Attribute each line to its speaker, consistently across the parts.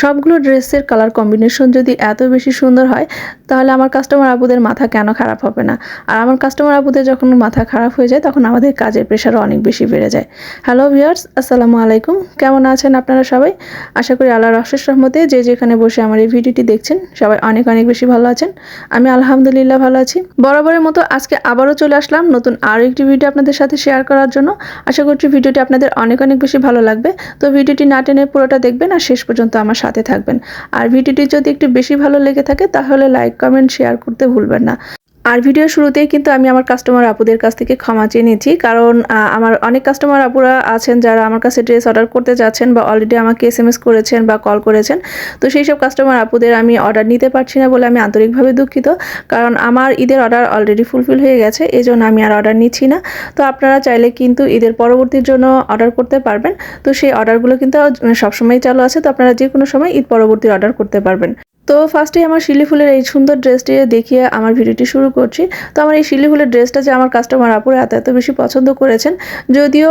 Speaker 1: সবগুলো ড্রেসের colour combination যদি এত বেশি সুন্দর হয়, তাহলে আমার কাস্টমার আপুদের মাথা কেন খারাপ হবে না? আর আমার কাস্টমার আপুদের যখন মাথা খারাপ হয়ে যায়, তখন আমাদের কাজের প্রেশারও অনেক বেশি বেড়ে যায়। হ্যালো ভিউয়ার্স আসসালামু আলাইকুম। কেমন আছেন আপনারা সবাই? আশা করি আল্লাহর অশেষ রহমতে যে যেখানে বসে আমার এই ভিডিওটি দেখছেন, সবাই অনেক অনেক বেশি ভালো আছেন। আমি আলহামদুলিল্লাহ ভালো আছি। বরাবরের মতো আজকে আবারও চলে আসলাম নতুন আরও একটি ভিডিও আপনাদের সাথে শেয়ার করার জন্য। আশা করছি ভিডিওটি আপনাদের অনেক অনেক বেশি ভালো লাগবে। তো ভিডিওটি না টেনে পুরোটা দেখবেন আর শেষ পর্যন্ত আমার সাথে থাকবেন। আর ভিডিওটি যদি একটু বেশি ভালো লেগে থাকে, তাহলে লাইক কমেন্ট শেয়ার করতে ভুলবেন না। আর ভিডিও শুরুতেই কিন্তু আমি আমার কাস্টমার আপুদের কাছ থেকে ক্ষমা চেয়ে নিয়েছি কারণ আমার অনেক কাস্টমার আপুরা আছেন যারা আমার কাছে ড্রেস অর্ডার করতে যাচ্ছেন বা অলরেডি আমাকে এস এম এস করেছেন বা কল করেছেন। তো সেই সব কাস্টমার আপুদের আমি অর্ডার নিতে পারছি না বলে আমি আন্তরিকভাবে দুঃখিত। কারণ আমার ঈদের অর্ডার অলরেডি ফুলফিল হয়ে গেছে এই জন্য আমি আর অর্ডার নিচ্ছি না। তো আপনারা চাইলে কিন্তু ঈদের পরবর্তীর জন্য অর্ডার করতে পারবেন। তো সেই অর্ডারগুলো কিন্তু সবসময় চালু আছে। তো আপনারা যে কোনো সময় ঈদ পরবর্তী অর্ডার করতে পারবেন। তো ফার্স্টে আমার শিলি ফুলের এই সুন্দর ড্রেসটি দেখিয়ে আমার ভিডিওটি শুরু করছি। তো আমার এই শিলি ফুলের ড্রেসটা যে আমার কাস্টমার আপুরা এত এত বেশি পছন্দ করেছেন, যদিও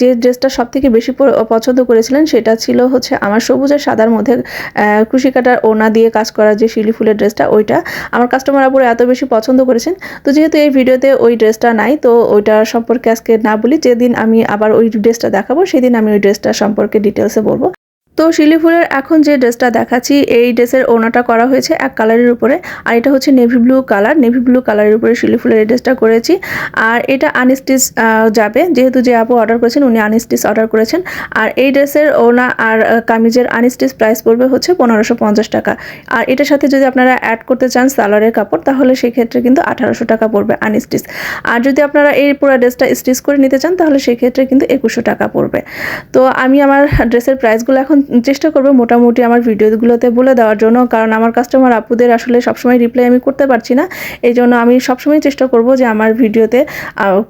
Speaker 1: যে ড্রেসটা সব থেকে বেশি পছন্দ করেছিলেন সেটা ছিল হচ্ছে আমার সবুজ আর সাদার মধ্যে কুশি কাটার ওনা দিয়ে কাজ করা যে শিলি ফুলের ড্রেসটা ওইটা আমার কাস্টমার আপুরা এত বেশি পছন্দ করেছেন। তো যেহেতু এই ভিডিওতে ওই ড্রেসটা নাই, তো ওইটা সম্পর্কে আজকে না বলি, যেদিন আমি আবার ওই ড্রেসটা দেখাবো, সেদিন আমি ওই ড্রেসটা সম্পর্কে ডিটেলসে বলব। তো শিলি ফুলের এখন যে ড্রেসটা দেখাচ্ছি, এই ড্রেসের ওনাটা করা হয়েছে এক কালারের উপরে, আর এটা হচ্ছে navy blue colour navy blue কালারের উপরে শিলি ফুলের এই ড্রেসটা করেছি। আর এটা আনস্টিচ যাবে, যেহেতু যে আপু অর্ডার করেছেন, উনি আনস্টিচ অর্ডার করেছেন। আর এই ড্রেসের ওনা আর কামিজের আনস্টিচ প্রাইস পড়বে হচ্ছে পনেরোশো পঞ্চাশ টাকা। আর এটার সাথে যদি আপনারা অ্যাড করতে চান সালোয়ারের কাপড়, তাহলে সেক্ষেত্রে কিন্তু আঠারোশো টাকা পড়বে আনস্টিচ আর যদি আপনারা এই পুরো ড্রেসটা স্টিচ করে নিতে চান, তাহলে সেক্ষেত্রে কিন্তু একুশশো টাকা পড়বে। তো আমি আমার ড্রেসের প্রাইসগুলো এখন চেষ্টা করব মোটামুটি আমার ভিডিওগুলোতে বলে দেওয়ার জন্য, কারণ আমার কাস্টমার আপুদের আসলে সবসময় রিপ্লাই আমি করতে পারছি না। এই জন্য আমি সবসময় চেষ্টা করব যে আমার ভিডিওতে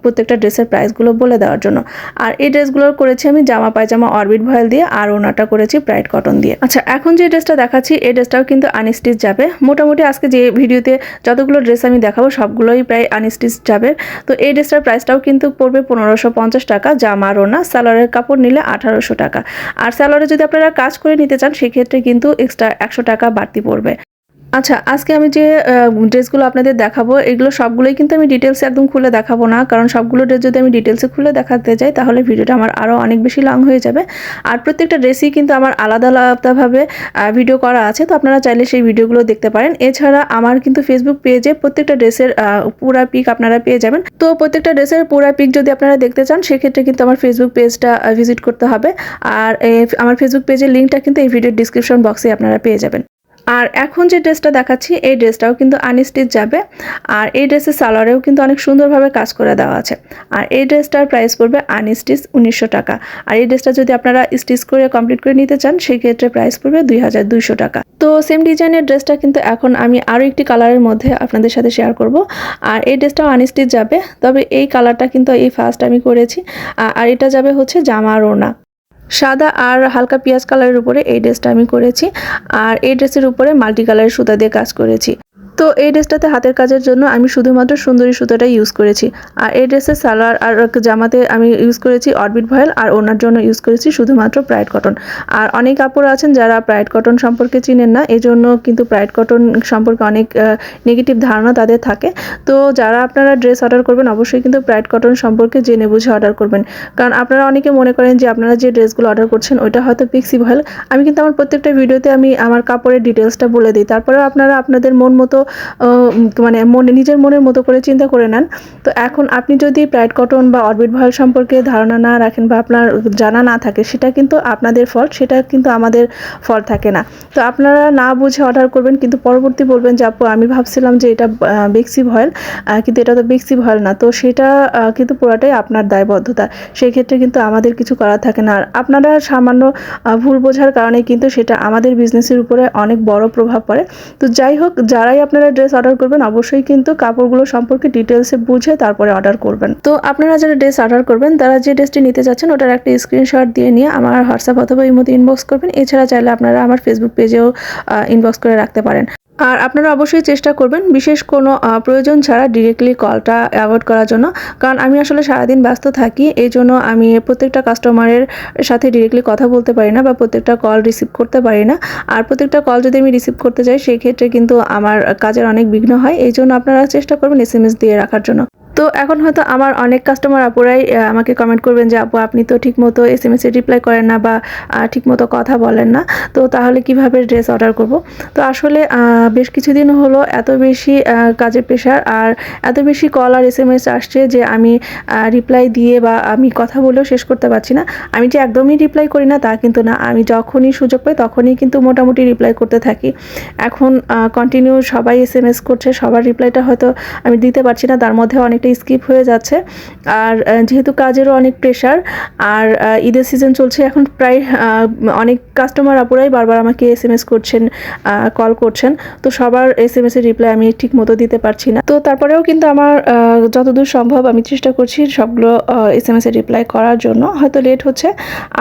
Speaker 1: প্রত্যেকটা ড্রেসের প্রাইসগুলো বলে দেওয়ার জন্য। আর এই ড্রেসগুলো করেছি আমি জামা, পায়জামা অরবিট ভয়েল দিয়ে, আর ওনাটা করেছি ব্রাইট কটন দিয়ে। আচ্ছা এখন যে ড্রেসটা দেখাচ্ছি, এই ড্রেসটাও কিন্তু আনস্টিচ যাবে। মোটামুটি আজকে যে ভিডিওতে যতগুলো ড্রেস আমি দেখাবো, সবগুলোই প্রায় আনস্টিচ যাবে। তো এই ড্রেসটার প্রাইসটাও কিন্তু পড়বে পনেরোশো টাকা, জামা, রোনা, সালোয়ারের কাপড় নিলে আঠারোশো টাকা। আর স্যালোয়ারে যদি আপনারা কাজ করে নিতে চান সেক্ষেত্রে কিন্তু এক্সট্রা একশো টাকা বাড়তি পড়বে। আচ্ছা আজকে আমি যে ড্রেসগুলো আপনাদের দেখাবো, এগুলো সবগুলোই কিন্তু আমি ডিটেলসে একদম খুলে দেখাবো না, কারণ সবগুলো ড্রেস যদি আমি ডিটেলসে খুলে দেখাতে যাই, তাহলে ভিডিওটা আমার আরও অনেক বেশি লং হয়ে যাবে। আর প্রত্যেকটা ড্রেসই কিন্তু আমার আলাদা আলাদাভাবে ভিডিও করা আছে, তো আপনারা চাইলে সেই ভিডিওগুলো দেখতে পারেন। এছাড়া আমার কিন্তু ফেসবুক পেজে প্রত্যেকটা ড্রেসের পুরা পিক আপনারা পেয়ে যাবেন। তো প্রত্যেকটা ড্রেসের পুরা পিক যদি আপনারা দেখতে চান, সেক্ষেত্রে কিন্তু আমার ফেসবুক পেজটা ভিজিট করতে হবে। আর আমার ফেসবুক পেজের লিঙ্কটা কিন্তু এই ভিডিওর ডিসক্রিপশন বক্সে আপনারা পেয়ে যাবেন। আর এখন যে ড্রেসটা দেখাচ্ছি, এই ড্রেসটাও কিন্তু আনস্টিচ যাবে। আর এই ড্রেসের সালোয়ারেও কিন্তু অনেক সুন্দরভাবে কাজ করে দেওয়া আছে। আর এই ড্রেসটার প্রাইস পড়বে আনস্টিচ উনিশশো টাকা। আর এই ড্রেসটা যদি আপনারা স্টিচ করে কমপ্লিট করে নিতে চান, সেই ক্ষেত্রে প্রাইস পড়বে দুই হাজার দুইশো টাকা। তো সেম ডিজাইনের ড্রেসটা কিন্তু এখন আমি আরও একটি কালারের মধ্যে আপনাদের সাথে শেয়ার করব। আর এই ড্রেসটাও আনস্টিচ যাবে, তবে এই কালারটা কিন্তু এই ফার্স্ট আমি করেছি। আর এটা যাবে হচ্ছে জামা ওড়না। সাদা আর হালকা পেঁয়াজ কালারের উপরে এই ড্রেসটা আমি করেছি। আর এই ড্রেসের উপরে মাল্টি কালারের সুতা দিয়ে কাজ করেছি। তো এই ড্রেসটাতে হাতের কাজের জন্য আমি শুধুমাত্র সুন্দরী সুতাটা ইউজ করেছি। আর এই ড্রেসের সালোয়ার আর জামাতে আমি ইউজ করেছি অরবিট ভয়েল আর ওনার জন্য ইউজ করেছি শুধুমাত্র প্রাইড কটন আর অনেক কাপড় আছেন যারা প্রাইড কটন সম্পর্কে চিনেন না এই জন্য কিন্তু প্রাইড কটন সম্পর্কে অনেক নেগেটিভ ধারণা তাদের থাকে। তো যারা আপনারা ড্রেস অর্ডার করবেন, অবশ্যই কিন্তু প্রাইড কটন সম্পর্কে জেনে বুঝে অর্ডার করবেন। কারণ আপনারা অনেকে মনে করেন যে আপনারা যে ড্রেসগুলো অর্ডার করছেন, ওইটা হয়তো পিক্সি ভয়েল আমি কিন্তু আমার প্রত্যেকটা ভিডিওতে আমি আমার কাপড়ের ডিটেলসটা বলে দিই। তারপরেও আপনারা আপনাদের মন মতো মানে মনে নিজের মনের মতো করে চিন্তা করে নেন। তো এখন আপনি যদি প্রাইড কটন বা অরবিট ভয়েল সম্পর্কে ধারণা না রাখেন বা আপনার জানা না থাকে, সেটা কিন্তু আপনাদের ফল্ট সেটা কিন্তু আমাদের ফল থাকে না। তো আপনারা না বুঝে অর্ডার করবেন, কিন্তু পরবর্তী বলবেন যে, আপু, আমি ভাবছিলাম যে এটা বেক্সি ভয়েল কিন্তু এটা তো বেক্সি ভয়েল না। তো সেটা কিন্তু পুরাটাই আপনার দায়বদ্ধতা। সেই ক্ষেত্রে কিন্তু আমাদের কিছু করার থাকে না। আর আপনারা সামান্য ভুল বোঝার কারণে কিন্তু সেটা আমাদের বিজনেসের উপরে অনেক বড় প্রভাব পড়ে। তো যাই হোক, যারাই আপনারা ড্রেস অর্ডার করবেন, অবশ্যই কিন্তু কাপড়গুলো সম্পর্কে ডিটেলসে বুঝে তারপরে অর্ডার করবেন। তো আপনারা যারা ড্রেস অর্ডার করবেন, তারা যে ড্রেসটি নিতে যাচ্ছেন, ওটার একটা স্ক্রিনশট দিয়ে নিয়ে আমার হোয়াটসঅ্যাপ অথবা ইমোতে ইনবক্স করবেন। এছাড়া চাইলে আপনারা আমার ফেসবুক পেজেও ইনবক্স করে রাখতে পারেন। আর আপনারা অবশ্যই চেষ্টা করবেন, বিশেষ কোনো প্রয়োজন ছাড়া ডিরেক্টলি কলটা অ্যাভয়েড করার জন্য। কারণ আমি আসলে সারাদিন ব্যস্ত থাকি এই জন্য আমি প্রত্যেকটা কাস্টমারের সাথে ডিরেক্টলি কথা বলতে পারি না বা প্রত্যেকটা কল রিসিভ করতে পারি না। আর প্রত্যেকটা কল যদি আমি রিসিভ করতে যাই সেই ক্ষেত্রে কিন্তু আমার কাজের অনেক বিঘ্ন হয়। এই জন্য আপনারা চেষ্টা করবেন এস এম এস দিয়ে রাখার জন্য। তো এখন হয়তো আমার অনেক কাস্টমার আপুরাই আমাকে কমেন্ট করবেন যে, আপু, আপনি তো ঠিকমতো এস এম এস রিপ্লাই করেন না বা ঠিকমতো কথা বলেন না। তো তাহলে কীভাবে ড্রেস অর্ডার করব? তো আসলে বেশ কিছুদিন হলো এত বেশি কাজের প্রেশার আর এত বেশি কল আর এস এম এস আসছে যে, আমি রিপ্লাই দিয়ে বা আমি কথা বলেও শেষ করতে পারছি না। আমি যে একদমই রিপ্লাই করি না তা কিন্তু না। আমি যখনই সুযোগ পাই তখনই কিন্তু মোটামুটি রিপ্লাই করতে থাকি। এখন কন্টিনিউ সবাই এস এম এস করছে, সবার রিপ্লাইটা হয়তো আমি দিতে পারছি না, তার মধ্যে অনেকটা স্কিপ হয়ে যাচ্ছে। আর যেহেতু কাজেরও অনেক প্রেশার আর ঈদের সিজন চলছে এখন প্রায় অনেক কাস্টমার আপুরাই বারবার আমাকে এস এম এস করছেন কল করছেন। তো সবার এস এম এস এর রিপ্লাই আমি ঠিক মতো দিতে পারছি না। তো তারপরেও কিন্তু আমার যতদূর সম্ভব আমি চেষ্টা করছি সবগুলো এস এম এস এর রিপ্লাই করার জন্য। হয়তো লেট হচ্ছে।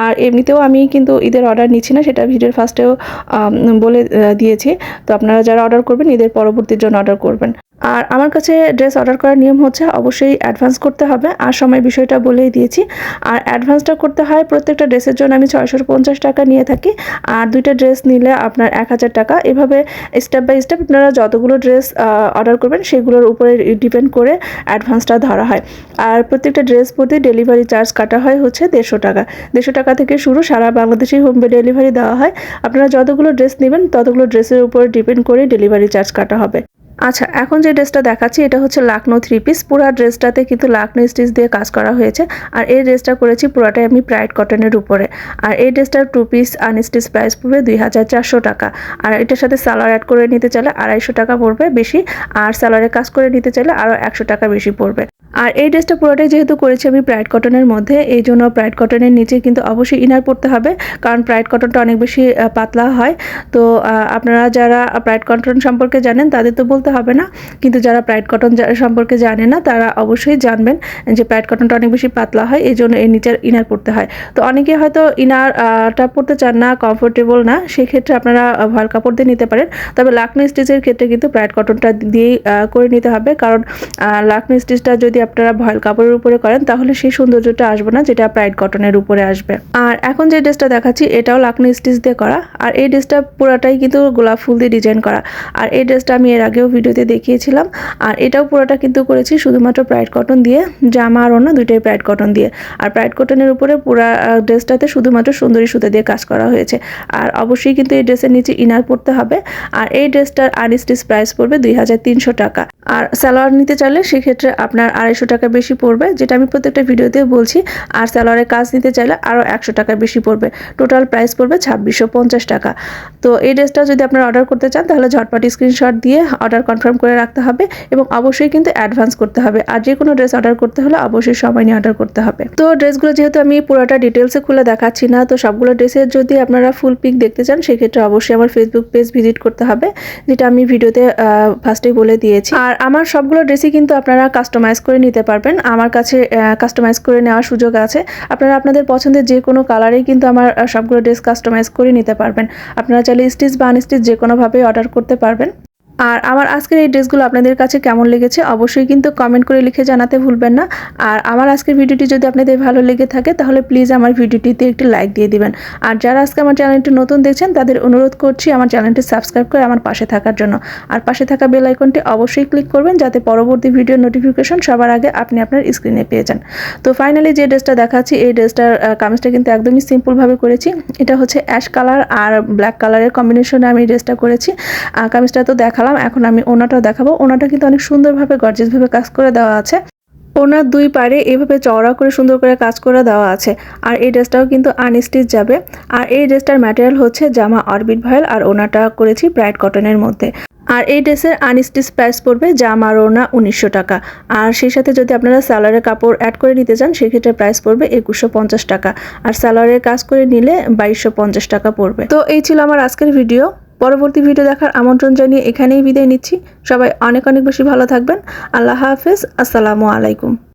Speaker 1: আর এমনিতেও আমি কিন্তু ঈদের অর্ডার নিচ্ছি না, সেটা ভিডিওর ফার্স্টেও বলে দিয়েছি। তো আপনারা যারা অর্ডার করবেন, ঈদের পরবর্তীর জন্য অর্ডার করবেন। আর আমার কাছে ড্রেস অর্ডার করার নিয়ম হচ্ছে অবশ্যই অ্যাডভান্স করতে হবে। আর সময় বিষয়টা বলেই দিয়েছি। আর অ্যাডভান্সটা করতে হয় প্রত্যেকটা ড্রেসের জন্য আমি ছয়শো পঞ্চাশ টাকা নিয়ে থাকি। আর দুইটা ড্রেস নিলে আপনার এক হাজার টাকা। এভাবে স্টেপ বাই স্টেপ আপনারা যতগুলো ড্রেস অর্ডার করবেন সেগুলোর উপরে ডিপেন্ড করে অ্যাডভান্সটা ধরা হয়। আর প্রত্যেকটা ড্রেস প্রতি ডেলিভারি চার্জ কাটা হয় হচ্ছে দেড়শো টাকা। দেড়শো টাকা থেকে শুরু সারা বাংলাদেশেই হোম ডেলিভারি দেওয়া হয়। আপনারা যতগুলো ড্রেস নেবেন ততগুলো ড্রেসের উপর ডিপেন্ড করে ডেলিভারি চার্জ কাটা হবে। আচ্ছা এখন যে ড্রেসটা দেখাচ্ছি, এটা হচ্ছে লাকনো থ্রি পিস পুরা ড্রেসটাতে কিন্তু লাকনো স্টিচ দিয়ে কাজ করা হয়েছে। আর এই ড্রেসটা করেছি পুরাটাই আমি প্রাইড কটনের উপরে। আর এই ড্রেসটার টু পিস আনস্টিচ প্রাইস পড়বে দুই হাজার চারশো টাকা। আর এটার সাথে স্যালার অ্যাড করে নিতে চাইলে আড়াইশো টাকা পড়বে বেশি। আর সালোয়ারে কাজ করে নিতে চাইলে আরও একশো টাকা বেশি পড়বে। আর এই ড্রেসটা পুরোটাই যেহেতু করেছি আমি প্রাইড কটনের মধ্যে, এই জন্য প্রাইড কটনের নিচে কিন্তু অবশ্যই ইনার পড়তে হবে। কারণ প্রাইড কটনটা অনেক বেশি পাতলা হয়। তো আপনারা যারা প্রাইড কটন সম্পর্কে জানেন, তাদের তো বলতে হবে না। কিন্তু যারা প্রাইড কটন সম্পর্কে জানে না, তারা অবশ্যই জানবেন যে প্রাইড কটনটা অনেক বেশি পাতলা হয়, এই জন্য এর নিচের ইনার পড়তে হয়। তো অনেকে হয়তো ইনার টা পড়তে চান না কমফোর্টেবল না, সেক্ষেত্রে আপনারা ভয়েল কাপড় দিয়ে নিতে পারেন। তবে লাকনো স্টিচের ক্ষেত্রে কিন্তু প্রাইড কটনটা দিয়েই করে নিতে হবে। কারণ লাকনো স্টিচটা যদি আপনারা ভয়েল কাপড়ের উপরে করেন, তাহলে সেই সৌন্দর্যটা আসবে না, যেটা প্রাইড কটনের উপরে আসবে। আর এখন যে ড্রেসটা দেখাচ্ছি, এটাও লাকনো স্টিচ দিয়ে করা। আর এই ড্রেসটা পুরাটাই কিন্তু গোলাপ ফুল দিয়ে ডিজাইন করা। আর এই ড্রেসটা আমি এর আগেও ভিডিওতে দেখিয়েছিলাম। আর এটাও পুরোটা কিন্তু করেছি শুধুমাত্র প্রাইড কটন দিয়ে, জামা আর অন্য দুইটাই প্রাইড কটন দিয়ে। আর প্রাইড কটনের উপরে পুরা ড্রেসটাতে শুধুমাত্র সুন্দরী সুতা দিয়ে কাজ করা হয়েছে। আর অবশ্যই কিন্তু এই ড্রেসের নিচে ইনার পড়তে হবে। আর এই ড্রেসটার আনস্টিচ প্রাইস পড়বে দুই হাজার তিনশো টাকা। আর সালোয়ার নিতে চাইলে সেক্ষেত্রে আপনার আড়াইশো টাকা বেশি পড়বে, যেটা আমি প্রত্যেকটা ভিডিওতে বলছি। আর সালোয়ারের কাজ নিতে চাইলে আরও একশো টাকা বেশি পড়বে। টোটাল প্রাইস পড়বে ছাব্বিশশো টাকা। তো এই ড্রেসটা যদি আপনারা অর্ডার করতে চান, তাহলে ঝটপট স্ক্রিনশট দিয়ে অর্ডার কনফার্ম করে রাখতে হবে এবং অবশ্যই কিন্তু অ্যাডভান্স করতে হবে। আর যে কোনো ড্রেস অর্ডার করতে হলে অবশ্যই সময় নিয়ে অর্ডার করতে হবে। তো ড্রেসগুলো যেহেতু আমি পুরোটা ডিটেলসে খুলে দেখাচ্ছি না, তো সবগুলো ড্রেসের যদি আপনারা ফুল পিক দেখতে চান, সেক্ষেত্রে অবশ্যই আমার ফেসবুক পেজ ভিজিট করতে হবে, যেটা আমি ভিডিওতে ফার্স্টেই বলে দিয়েছি। আর আমার সবগুলো ড্রেসই কিন্তু আপনারা কাস্টমাইজ করে নিতে পারবেন। আমার কাছে কাস্টমাইজ করে নেওয়ার সুযোগ আছে। আপনারা আপনাদের পছন্দের যে কোনো কালারেই কিন্তু আমার সবগুলো ড্রেস কাস্টমাইজ করে নিতে পারবেন। আপনারা চাইলে স্টিচ বা আনস্টিচ যে কোনোভাবেই অর্ডার করতে পারবেন। আর আমার আজকের এই ড্রেসগুলো আপনাদের কাছে কেমন লেগেছে অবশ্যই কিন্তু কমেন্ট করে লিখে জানাতে ভুলবেন না। আর আমার আজকের ভিডিওটি যদি আপনাদের ভালো লেগে থাকে তাহলে প্লিজ আমার ভিডিওটিতে একটি লাইক দিয়ে দিবেন। আর যারা আজকে আমার চ্যানেলটি নতুন দেখছেন তাদের অনুরোধ করছি আমার চ্যানেলটি সাবস্ক্রাইব করে আমার পাশে থাকার জন্য। আর পাশে থাকা বেল আইকনটি অবশ্যই ক্লিক করবেন যাতে পরবর্তী ভিডিও নোটিফিকেশন সবার আগে আপনি আপনার স্ক্রিনে পেয়ে যান। তো ফাইনালি যে ড্রেসটা দেখাচ্ছি এই ড্রেসটার কামিজটা কিন্তু একদমই সিম্পলভাবে করেছি। এটা হচ্ছে অ্যাশ কালার আর ব্ল্যাক কালারের কম্বিনেশনে আমি এই ড্রেসটা করেছি। আহ, কামিজটা তো দেখালাম এখন আমি ওনাটাও দেখাবো। ওনাটা কিন্তু অনেক সুন্দরভাবে গর্জেসভাবে কাজ করে দেওয়া আছে। ওনার দুই পারে এভাবে চওড়া করে সুন্দর করে কাজ করে দেওয়া আছে। আর এই ড্রেসটাও কিন্তু আনস্টিচ যাবে। আর এই ড্রেসটার ম্যাটেরিয়াল হচ্ছে জামা অরবিট ভয়েল, আর ওনাটা করেছি ব্রাইট কটনের মধ্যে। আর এই ড্রেসের আনস্টিচ প্রাইস পড়বে জামা ওনা উনিশশো টাকা। আর সেই সাথে যদি আপনারা সালোয়ারের কাপড় অ্যাড করে নিতে চান, সেক্ষেত্রে প্রাইস পড়বে একুশশো পঞ্চাশ টাকা। আর সালোয়ারের কাজ করে নিলে বাইশশো পঞ্চাশ টাকা পড়বে। তো এই ছিল আমার আজকের ভিডিও পরবর্তী ভিডিও দেখার আমন্ত্রণ জানিয়ে এখানেই বিদায় নিচ্ছি। সবাই অনেক অনেক বেশি ভালো থাকবেন। আল্লাহ হাফেজ। আসসালামু আলাইকুম।